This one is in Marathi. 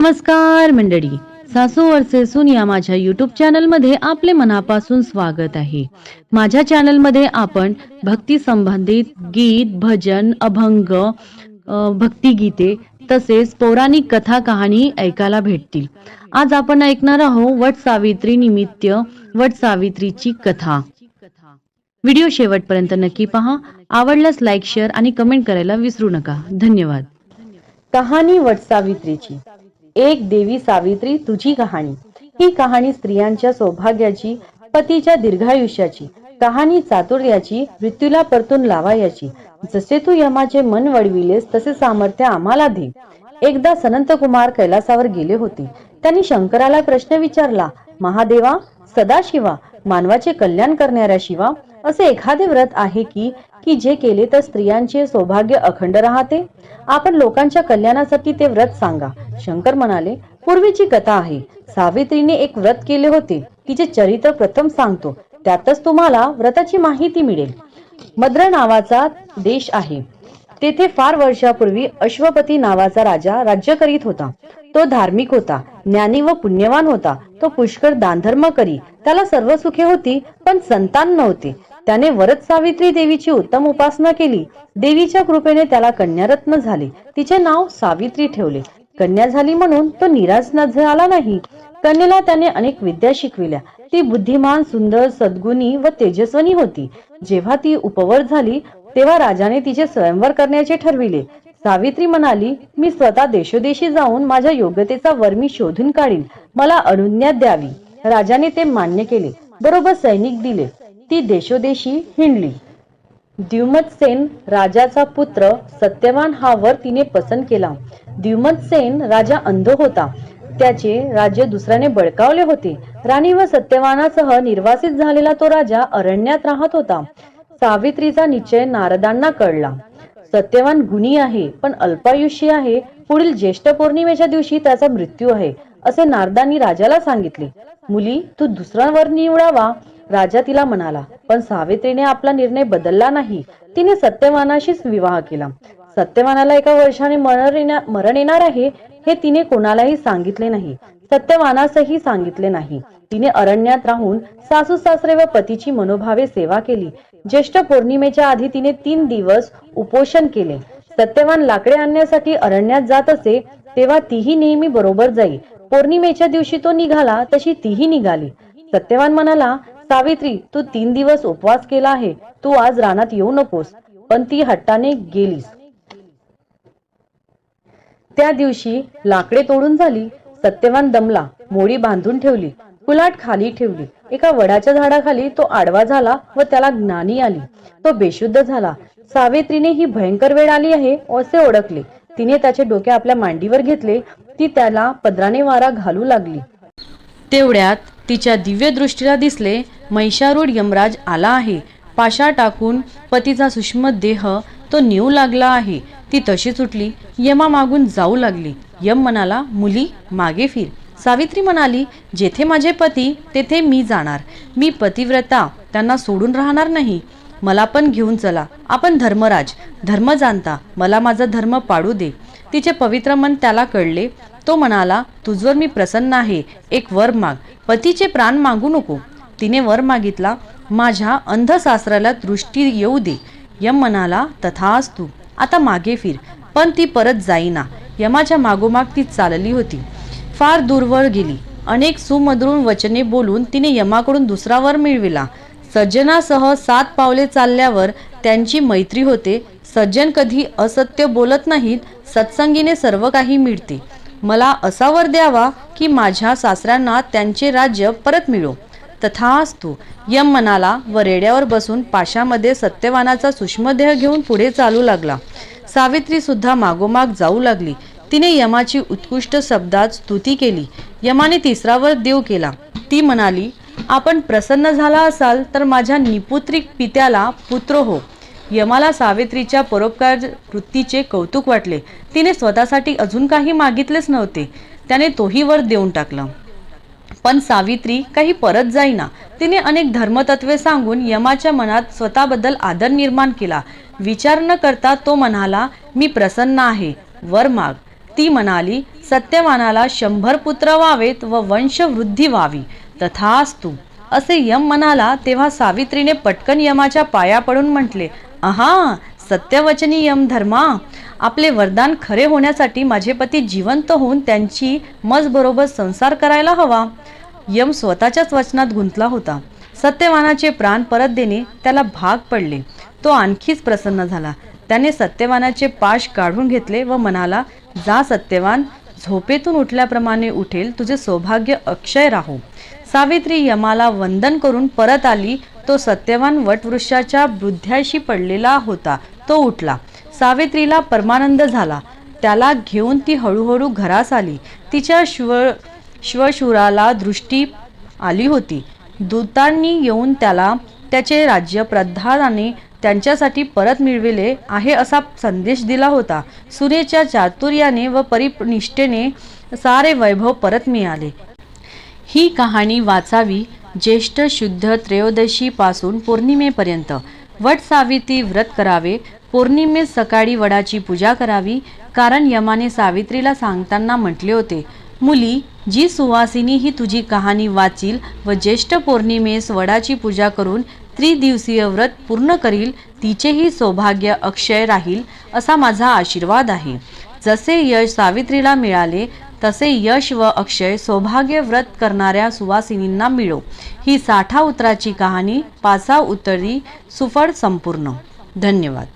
नमस्कार मंडळी सासू वर्से सून या माझ्या युट्यूब चॅनलमध्ये आपले मनापासून स्वागत आहे. माझ्या चॅनलमध्ये आपण भक्ती संबंधित गीत भजन अभंग भक्तिगीते तसेच पौराणिक कथा कहाणी ऐकायला भेटतील. आज आपण ऐकणार आहोत वट सावित्री निमित्त वट सावित्रीची कथा. व्हिडिओ शेवटपर्यंत नक्की पहा. आवडल्यास लाईक शेअर आणि कमेंट करायला विसरू नका. धन्यवाद. कहाणी वट सावित्रीची. एक देवी सावित्री तुझी कहाणी. ही कहाणी स्त्रियांच्या सौभाग्याची पतीच्या दीर्घायुष्याची कहाणी चातुर्याची मृत्यूला परतून लावायची. जसे तू यमाचे मन वळविलेस तसे सामर्थ्य आम्हाला दे. एकदा सनंत कुमार कैलासावर गेले होते. त्यांनी शंकराला प्रश्न विचारला महादेवा सदाशिवा मानवाचे कल्याण करणाऱ्या शिवा असे एखादे व्रत आहे की की जे केले तर स्त्रियांचे सौभाग्य अखंड राहते? आपण लोकांच्या कल्याणासाठी ते व्रत सांगा. शंकर म्हणाले पूर्वीची कथा आहे. सावित्रीने एक व्रत केले होते तिचे चरित्र प्रथम सांगतो. त्यातच तुम्हाला व्रताची माहिती मिळेल. मद्र नावाचा देश आहे. तेथे फार वर्षापूर्वी अश्वपती नावाचा राजा राज्य करीत होता. तो धार्मिक होता ज्ञानी व पुण्यवान होता. तो पुष्कळ दानधर्म करी. त्याला सर्व सुखे होती पण संतान नव्हते. त्याने वरद सावित्री देवीची उत्तम उपासना केली. देवीच्या कृपेने त्याला कन्यारत्न झाले. तिचे नाव सावित्री ठेवले. कन्या झाली म्हणून तो निराश झाला नाही. कन्येला त्याने अनेक विद्या शिकविल्या. ती बुद्धिमान सुंदर सद्गुणी व तेजस्वनी होती. जेव्हा ती उपवर झाली तेव्हा राजाने तिचे स्वयंवर करण्याचे ठरविले. सावित्री म्हणाली मी स्वतः देशोदेशी जाऊन माझ्या योग्यतेचा वर मी शोधून काढीन. मला अनुज्ञा द्यावी. राजाने ते मान्य केले. बरोबर सैनिक दिले. ती देशोदेशी हिंडली. द्युमत सेन राजाचा पुत्र सत्यवान हा वर तिने पसंत केला. द्युमत सेन राजा अंध होता. त्याचे राज्य दुसऱ्याने बळकावले होते. राणी व सत्यवानासह निर्वासित झालेला तो राजा अरण्यात राहत होता. सावित्रीचा निश्चय नारदांना कळला. सत्यवान गुणी आहे पण अल्पायुष्य आहे. पुढील ज्येष्ठ पौर्णिमेच्या दिवशी त्याचा मृत्यू आहे असे नारदांनी राजाला सांगितले. मुली तू दुसरा वर निवडावा राजा तिला म्हणाला. पण सावित्रीने आपला निर्णय बदलला नाही. तिने सत्यवानाशीच विवाह केला. सत्यवानाला एका वर्षाने मरण येणार मरण येणार आहे हे तिने कोणालाही सांगितले नाही. सत्यवानासही सांगितले नाही. तिने अरण्यात राहून सासू सासरे व पतीची मनोभावे सेवा केली. ज्येष्ठ पौर्णिमेच्या आधी तिने तीन दिवस उपोषण केले. सत्यवान लाकडे आणण्यासाठी अरण्यात जात असे तेव्हा तीही नेहमी बरोबर जाई. पौर्णिमेच्या दिवशी तो निघाला तशी तीही निघाली. सत्यवान म्हणाला सावित्री तू तीन दिवस उपवास केला आहे. तू आज रानात येऊ नकोस पण ती हट्टाने गेलीस. त्या दिवशी लाकडे तोडून झाली. सत्यवान दमला मोडी बांधून ठेवली कुलाट खाली ठेवली. एका वडाच्या झाडाखाली तो आडवा झाला व त्याला ज्ञानी आली. तो बेशुद्ध झाला. सावित्रीने ही भयंकर वेळ आली आहे असे ओळखले. तिने त्याचे डोके आपल्या मांडीवर घेतले. ती त्याला पदराने वारा घालू लागली. तेवढ्यात तिच्या दिव्य दृष्टीला दिसले महिषारूढ यमराज आला आहे. पाशा टाकून पतीचा सूक्ष्म देह तो नेऊ लागला आहे. ती तशी सुटली यमा मागून जाऊ लागली. यम म्हणाला मुली मागे फिर. सावित्री म्हणाली जेथे माझे पती तेथे मी जाणार. मी पतिव्रता त्यांना सोडून राहणार नाही. मला पण घेऊन चला. आपण धर्मराज. धर्म जाणता. मला माझा धर्म पाडू दे. तिचे पवित्र मन त्याला कळले. तो म्हणाला तुझवर मी प्रसन्न आहे. एक वर माग. पतीचे प्राण मागू नको. तिने वर मागितला माझ्या अंध दृष्टी येऊ दे. यम म्हणाला तथास्तु. आता मागे फिर. पण ती परत जाईना. यमाच्या मागोमाग ती चालली होती. फार दूरवर गेली. अनेक सुमधुरून वचने बोलून तिने यमाकडून दुसरा वर मिळविला. सज्जनासह सात पावले चालल्यावर त्यांची मैत्री होते. सज्जन कधी असत्य बोलत नाहीत. सत्संगीने सर्व काही मिळते. मला असा वर द्यावा की माझ्या सासऱ्यांना त्यांचे राज्य परत मिळो. तथास्तु यम मनाला व रेड्यावर बसून पाशामध्ये सत्यवानाचा सूक्ष्मदेह घेऊन पुढे चालू लागला. सावित्री सुद्धा मागोमाग जाऊ लागली. तिने यमाची उत्कृष्ट शब्दात स्तुती केली. यमाने तिसरावर देव केला. ती म्हणाली आपण प्रसन्न झाला असाल तर माझ्या निपुत्रिक पित्याला पुत्र हो. यमाला सावित्रीच्या परोपकार वृत्तीचे कौतुक वाटले. तिने स्वतःसाठी अजून काही मागितलेच नव्हते. त्याने तोही वर देऊन टाकलं. पण सावित्री काही परत जाईना. तिने अनेक धर्मतत्वे सांगून यमाच्या मनात स्वतःबद्दल आदर निर्माण केला. विचार न करता तो म्हणाला मी प्रसन्न आहे. वर माग. ती म्हणाली सत्यवानाला शंभर पुत्र व्हावेत व वंशवृद्धी व्हावी. तथास्तु. असे यम म्हणाला तेव्हा सावित्रीने पटकन यमाच्या पाया पडून म्हटले आहा सत्यवचनी यम धर्मा. आपले वरदान खरे होण्यासाठी माझे पती जिवंत होऊन त्यांची मजबरोबर संसार करायला हवा. यम स्वतःच्याच वचनात गुंतला होता. सत्यवानाचे प्राण परत देणे त्याला भाग पडले. तो आणखीच प्रसन्न झाला. त्याने सत्यवानाचे पाश काढून घेतले व म्हणाला जा सत्यवान झोपेतून उठल्याप्रमाणे उठेल तुझे सौभाग्य अक्षय राहो. सावित्री यमाला वंदन करून परत आली. तो सत्यवान वटवृक्षाच्या बुद्ध्याशी पडलेला होता. तो उठला. सावित्रीला परमानंद झाला. त्याला घेऊन ती हळूहळू घरास आली. तिच्या शिव श्वशुराला दृष्टी आली होती. दूतांनी येऊन त्याला त्याचे राज्य प्रधानाने त्यांच्यासाठी परत मिळविले आहे असा संदेश दिला होता. सुनेच्या चातुर्याने व परिनिष्ठेने सारे वैभव परत मिळाले. ही कहाणी वाचावी ज्येष्ठ शुद्ध त्रयोदशीपासून पौर्णिमेपर्यंत. वट सावित्री व्रत करावे पौर्णिमेत सकाळी वडाची पूजा करावी कारण यमाने सावित्रीला सांगताना म्हटले होते मुली जी सुवासिनी ही तुझी कहाणी वाचील व ज्येष्ठ पौर्णिमेस वडाची पूजा करून त्रिदिवसीय व्रत पूर्ण करील तिचेही सौभाग्य अक्षय राहील असा माझा आशीर्वाद आहे. जसे यश सावित्रीला मिळाले तसे यश व अक्षय सौभाग्य व्रत करणाऱ्या सुवासिनींना मिळो. ही साठा उतराची कहाणी पासा उतरी सुफळ संपूर्ण. धन्यवाद.